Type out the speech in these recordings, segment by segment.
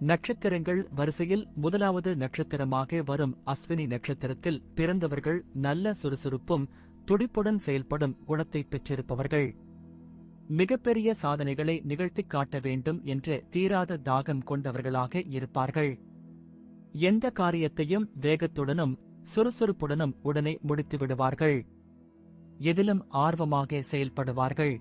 நட்சத்திரங்கள் வரிசையில் முதலாவது நட்சத்திரமாக வரும் அஸ்வினி நட்சத்திரத்தில் பிறந்தவர்கள் நல்ல சுறுசுறுப்பும் துடிப்புடன் செயல்படும் குணத்தை பெற்றிருப்பவர்கள். மிகப்பெரிய சாதனைகளை நிகழ்த்திக் காட்ட வேண்டும் என்று தீராத தாகம் கொண்டவர்களாக இருப்பார்கள். எந்த காரியத்தையும் வேகத்துடனும் சுறுசுறுப்புடனும் உடனே முடித்து விடுவார்கள் எதிலும் ஆர்வமாக செயல்படுவார்கள்.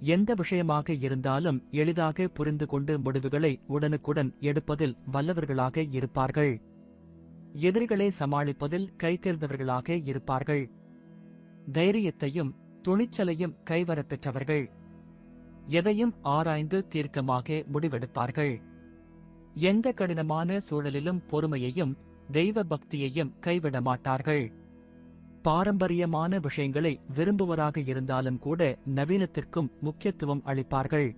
எந்த விஷயமாக இருந்தாலும் எளிதாக புரிந்து கொண்டு முடிவுகளை உடனுக்குடன் எடுப்பதில் வல்லவர்களாக இருப்பார்கள். எதிரிகளை சமாளிப்பதில் கைத்தேர்ந்தவர்களாக இருப்பார்கள். தைரியத்தையும் துணிச்சலையும் கைவரப் பெற்றவர்கள். எதையும் ஆராய்ந்து தீர்க்கமாக முடிவெடுப்பார்கள். எந்த கடினமான சூழலிலும் பொறுமையையும் தெய்வ பக்தியையும் கைவிட மாட்டார்கள் பாரம்பரியமான விஷயங்களை விரும்புவராக இருந்தாலும் கூட நவீனத்திற்கும் முக்கியத்துவம் அளிப்பார்கள்.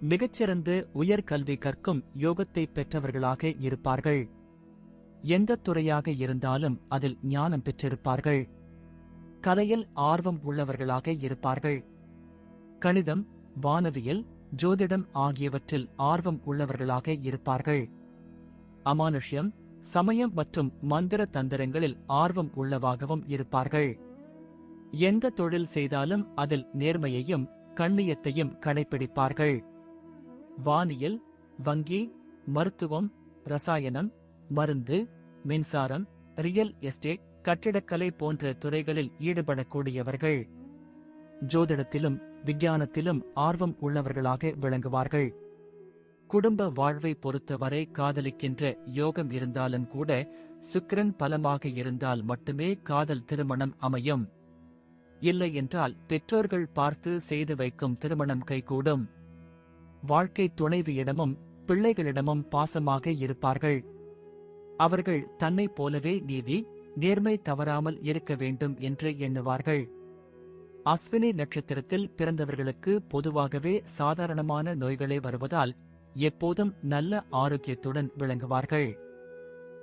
மிகச்சிறந்த உயர்கல்வி கற்கும் யோகத்தை பெற்றவர்களாக இருப்பார்கள். எந்த துறையாக இருந்தாலும் அதில் ஞானம் பெற்றிருப்பார்கள். கலையில் ஆர்வம் உள்ளவர்களாக இருப்பார்கள். கணிதம் வானவியல் ஜோதிடம் ஆகியவற்றில் ஆர்வம் உள்ளவர்களாக இருப்பார்கள். அமானுஷ்யம் சமயம் மற்றும் மந்திர தந்திரங்களில் ஆர்வம் உள்ளவாகவும் இருப்பார்கள். எந்த தொழில் செய்தாலும் அதில் நேர்மையையும் கண்ணியத்தையும் கடைபிடிப்பார்கள் வானியல் வங்கி மருத்துவம் ரசாயனம் மருந்து மின்சாரம் ரியல் எஸ்டேட் கட்டிடக்கலை போன்ற துறைகளில் ஈடுபடக்கூடியவர்கள். ஜோதிடத்திலும் விஞ்ஞானத்திலும் ஆர்வம் உள்ளவர்களாக விளங்குவார்கள். குடும்ப வாழ்வை பொறுத்தவரை காதலிக்கின்ற யோகம் இருந்தாலும் கூட சுக்கிரன் பலமாக இருந்தால் மட்டுமே காதல் திருமணம் அமையும். இல்லை என்றால் பெற்றோர்கள் பார்த்து செய்து வைக்கும் திருமணம் கைகூடும். வாழ்க்கை துணைவியிடமும் பிள்ளைகளிடமும் பாசமாக இருப்பார்கள். அவர்கள் தன்னைப் போலவே நீதி நேர்மை தவறாமல் இருக்க வேண்டும் என்று எண்ணுவார்கள். அஸ்வினி நட்சத்திரத்தில் பிறந்தவர்களுக்கு பொதுவாகவே சாதாரணமான நோய்களே வருவதால் எப்போதும் நல்ல ஆரோக்கியத்துடன் விளங்குவார்கள்.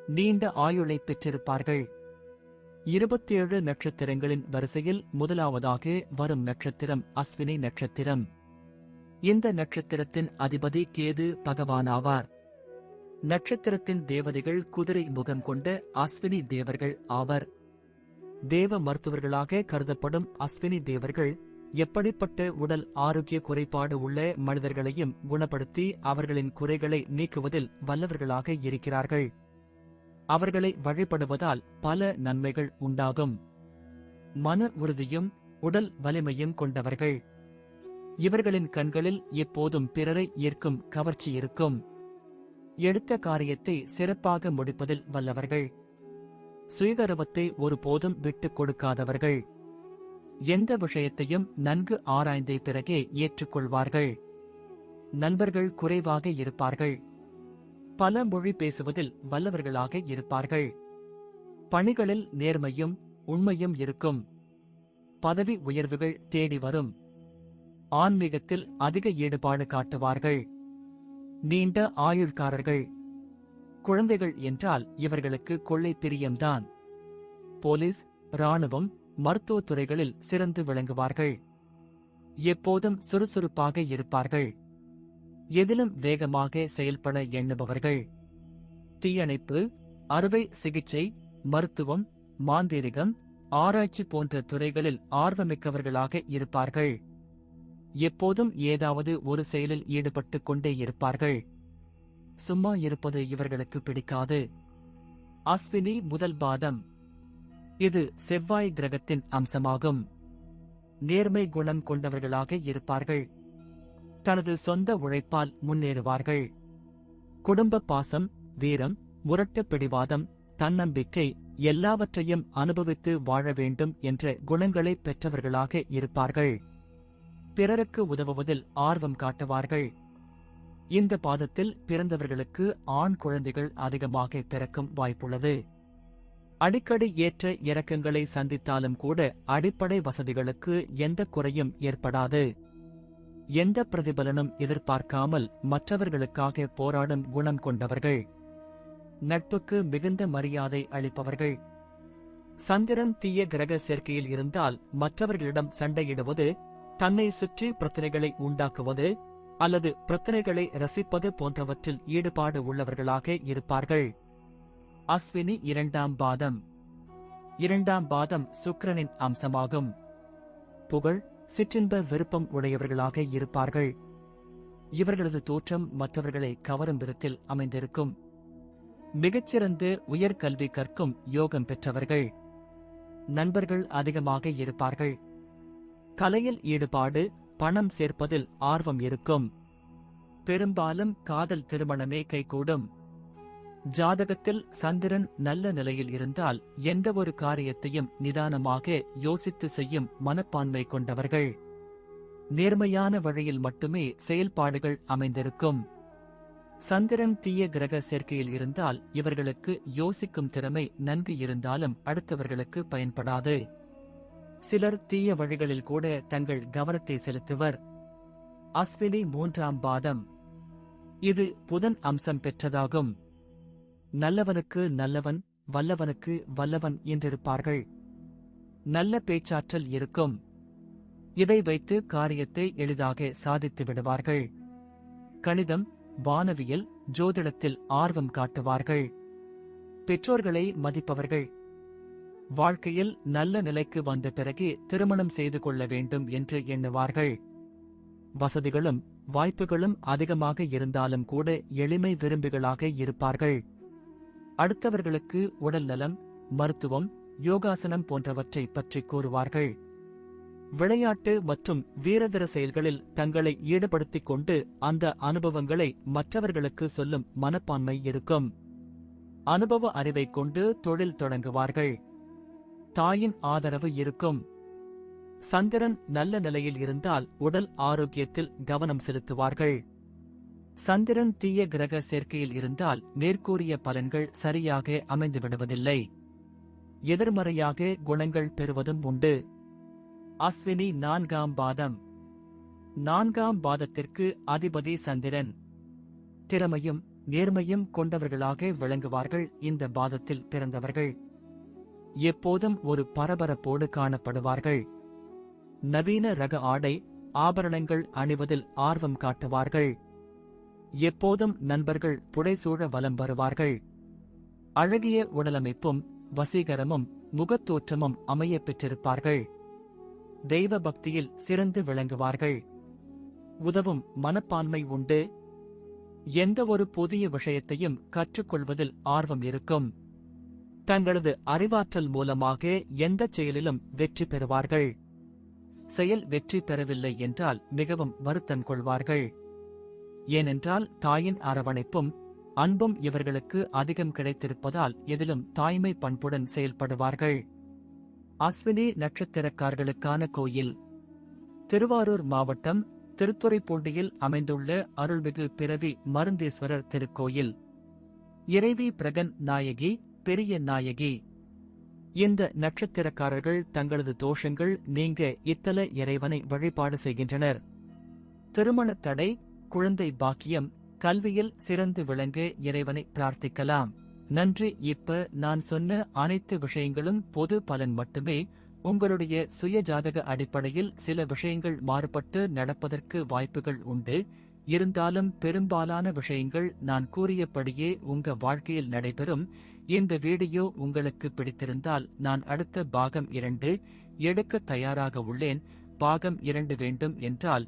நீண்ட ஆயுளை பெற்றிருப்பார்கள். இருபத்தேழு நட்சத்திரங்களின் வரிசையில் முதலாவதாக வரும் நட்சத்திரம் அஸ்வினி நட்சத்திரம். இந்த நட்சத்திரத்தின் அதிபதி கேது பகவானாவார். நட்சத்திரத்தின் தேவதைகள் குதிரை முகம் கொண்ட அஸ்வினி தேவர்கள் ஆவர். தேவ மருத்துவர்களாக கருதப்படும் அஸ்வினி தேவர்கள் எப்படிப்பட்ட உடல் ஆரோக்கிய குறைபாடு உள்ள மனிதர்களையும் குணப்படுத்தி அவர்களின் குறைகளை நீக்குவதில் வல்லவர்களாக இருக்கிறார்கள். அவர்களை வழிபடுவதால் பல நன்மைகள் உண்டாகும். மன உறுதியும் உடல் வலிமையும் கொண்டவர்கள். இவர்களின் கண்களில் எப்போதும் பிறரை ஈர்க்கும் கவர்ச்சி இருக்கும். எடுத்த காரியத்தை சிறப்பாக முடிப்பதில் வல்லவர்கள். சுயகரவத்தை ஒருபோதும் விட்டுக் கொடுக்காதவர்கள். எந்த விஷயத்தையும் நன்கு ஆராய்ந்த பிறகே ஏற்றுக்கொள்வார்கள். நண்பர்கள் குறைவாக இருப்பார்கள். பல மொழி பேசுவதில் வல்லவர்களாக இருப்பார்கள். பணிகளில் நேர்மையும் உண்மையும் இருக்கும். பதவி உயர்வுகள் தேடி வரும். ஆன்மீகத்தில் அதிக ஈடுபாடு காட்டுவார்கள். நீண்ட ஆயுள்காரர்கள். குழந்தைகள் என்றால் இவர்களுக்கு கொள்ளை பிரியம்தான். போலீஸ் ராணுவம் மருத்துவத் துறைகளில் சிறந்து விளங்குவார்கள். எப்போதும் சுறுசுறுப்பாக இருப்பார்கள். எதிலும் வேகமாக செயல்பட எண்ணுபவர்கள். தீயணைப்பு அறுவை சிகிச்சை மருத்துவம் மாந்திரிகம் ஆராய்ச்சி போன்ற துறைகளில் ஆர்வமிக்கவர்களாக இருப்பார்கள். எப்போதும் ஏதாவது ஒரு செயலில் ஈடுபட்டுக் கொண்டே இருப்பார்கள். சும்மா இருப்பது இவர்களுக்கு பிடிக்காது. அஸ்வினி முதல் பாதம். இது செவ்வாய் கிரகத்தின் அம்சமாகும். நேர்மை குணம் கொண்டவர்களாக இருப்பார்கள். தனது சொந்த உழைப்பால் முன்னேறுவார்கள். குடும்ப பாசம் வீரம் முரட்டு பிடிவாதம் தன்னம்பிக்கை எல்லாவற்றையும் அனுபவித்து வாழ வேண்டும் என்ற குணங்களை பெற்றவர்களாக இருப்பார்கள். பிறருக்கு உதவுவதில் ஆர்வம் காட்டுவார்கள். இந்த பாதத்தில் பிறந்தவர்களுக்கு ஆண் குழந்தைகள் அதிகமாக பிறக்கும் வாய்ப்புள்ளது. அடிக்கடி ஏற்ற இறக்கங்களை சந்தித்தாலும் கூட அடிப்படை வசதிகளுக்கு எந்த குறையும் ஏற்படாது. எந்த பிரதிபலனும் எதிர்பார்க்காமல் மற்றவர்களுக்காக போராடும் குணம் கொண்டவர்கள். நட்புக்கு மிகுந்த மரியாதை அளிப்பவர்கள். சந்திரன் தீய கிரக சேர்க்கையில் இருந்தால் மற்றவர்களிடம் சண்டையிடுவது தன்னை சுற்றி பிரச்சனைகளை உண்டாக்குவது அல்லது பிரச்சனைகளை ரசிப்பது போன்றவற்றில் ஈடுபாடு உள்ளவர்களாக இருப்பார்கள். அஸ்வினி இரண்டாம் பாதம். இரண்டாம் பாதம் சுக்கிரனின் அம்சமாகும். புகழ் சிற்றின்ப விருப்பம் உடையவர்களாக இருப்பார்கள். இவர்களது தோற்றம் மற்றவர்களை கவரும் விதத்தில் அமைந்திருக்கும். மிகச்சிறந்து உயர்கல்வி கற்கும் யோகம் பெற்றவர்கள். நண்பர்கள் அதிகமாக இருப்பார்கள். கலையில் ஈடுபாடு பணம் சேர்ப்பதில் ஆர்வம் இருக்கும். பெரும்பாலும் காதல் திருமணமே கைகூடும். ஜாதகத்தில் சந்திரன் நல்ல நிலையில் இருந்தால் எந்த ஒரு காரியத்தையும் நிதானமாக யோசித்து செய்யும் மனப்பான்மை கொண்டவர்கள். நேர்மையான வழியில் மட்டுமே செயல்பாடுகள் அமைந்திருக்கும். சந்திரன் தீய கிரக சேர்க்கையில் இருந்தால் இவர்களுக்கு யோசிக்கும் திறமை நன்கு இருந்தாலும் அடுத்தவர்களுக்கு பயன்படாது. சிலர் தீய வழிகளில் கூட தங்கள் கவனத்தை செலுத்துவர். அஸ்வினி மூன்றாம் பாதம். இது புதன் அம்சம் பெற்றதாகும். நல்லவனுக்கு நல்லவன் வல்லவனுக்கு வல்லவன் என்றிருப்பார்கள். நல்ல பேச்சாற்றல் இருக்கும். இதை வைத்து காரியத்தை எளிதாக சாதித்து விடுவார்கள். கணிதம் வானவியல் ஜோதிடத்தில் ஆர்வம் காட்டுவார்கள். பெற்றோர்களை மதிப்பவர்கள். வாழ்க்கையில் நல்ல நிலைக்கு வந்த பிறகு திருமணம் செய்து கொள்ள வேண்டும் என்று எண்ணுவார்கள். வசதிகளும் வாய்ப்புகளும் அதிகமாக இருந்தாலும் கூட எளிமை விரும்பிகளாக இருப்பார்கள். அடுத்தவர்களுக்கு உடல் நலம் மருத்துவம் யோகாசனம் போன்றவற்றை பற்றி கூறுவார்கள். விளையாட்டு மற்றும் வீரதர செயல்களில் தங்களை ஈடுபடுத்திக் கொண்டு அந்த அனுபவங்களை மற்றவர்களுக்கு சொல்லும் மனப்பான்மை இருக்கும். அனுபவ அறிவை கொண்டு தொழில் தொடங்குவார்கள். தாயின் ஆதரவு இருக்கும். சந்திரன் நல்ல நிலையில் இருந்தால் உடல் ஆரோக்கியத்தில் கவனம் செலுத்துவார்கள். சந்திரன் தீய கிரக சேர்க்கையில் இருந்தால் மேற்கூறிய பலன்கள் சரியாக அமைந்து விடுவதில்லை எதிர்மறையாக குணங்கள் பெறுவதும் உண்டு. அஸ்வினி நான்காம் பாதம். நான்காம் பாதத்திற்கு அதிபதி சந்திரன். திறமையும் நேர்மையும் கொண்டவர்களாக விளங்குவார்கள் இந்த பாதத்தில் பிறந்தவர்கள். எப்போதும் ஒரு பரபரப்போடு காணப்படுவார்கள். நவீன ரக ஆடை ஆபரணங்கள் அணிவதில் ஆர்வம் காட்டுவார்கள். எப்போதும் நண்பர்கள் புடைசூழ வலம் வருவார்கள். அழகிய உடலமைப்பும் வசீகரமும் முகத்தோற்றமும் அமையப் பெற்றிருப்பார்கள். தெய்வ பக்தியில் சிறந்து விளங்குவார்கள். உதவும் மனப்பான்மை உண்டு. எந்த ஒரு புதிய விஷயத்தையும் கற்றுக்கொள்வதில் ஆர்வம் இருக்கும். தங்களது அறிவாற்றல் மூலமாக எந்த செயலிலும் வெற்றி பெறுவார்கள். செயல் வெற்றி பெறவில்லை என்றால் மிகவும் வருத்தம் கொள்வார்கள். ஏனென்றால் தாயின் அரவணைப்பும் அன்பும் இவர்களுக்கு அதிகம் கிடைத்திருப்பதால் எதிலும் தாய்மை பண்புடன் செயல்படுவார்கள். அஸ்வினி நட்சத்திரக்காரர்களுக்கான கோயில். திருவாரூர் மாவட்டம் திருத்துறைப்பூண்டியில் அமைந்துள்ள அருள்மிகு பிறவி மருந்தீஸ்வரர் திருக்கோயில். இறைவி பிரகன் நாயகி பெரிய நாயகி. இந்த நட்சத்திரக்காரர்கள் தங்களது தோஷங்கள் நீங்க இத்தல இறைவனை வழிபாடு செய்கின்றனர். திருமண தடை குழந்தை பாக்கியம் கல்வியில் சிறந்து விளங்க இறைவனை பிரார்த்திக்கலாம். நன்றி. இப்ப நான் சொன்ன அனைத்து விஷயங்களும் பொது பலன் மட்டுமே. உங்களுடைய சுய ஜாதக அடிப்படையில் சில விஷயங்கள் மாறுபட்டு நடப்பதற்கு வாய்ப்புகள் உண்டு. இருந்தாலும் பெரும்பாலான விஷயங்கள் நான் கூறியபடியே உங்க வாழ்க்கையில் நடைபெறும். இந்த வீடியோ உங்களுக்கு பிடித்திருந்தால் நான் அடுத்த பாகம் இரண்டு எடுக்க தயாராக உள்ளேன். பாகம் இரண்டு வேண்டும் என்றால்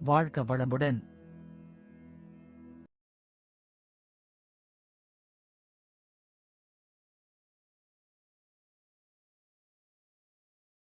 வாழ்க வளமுடன்.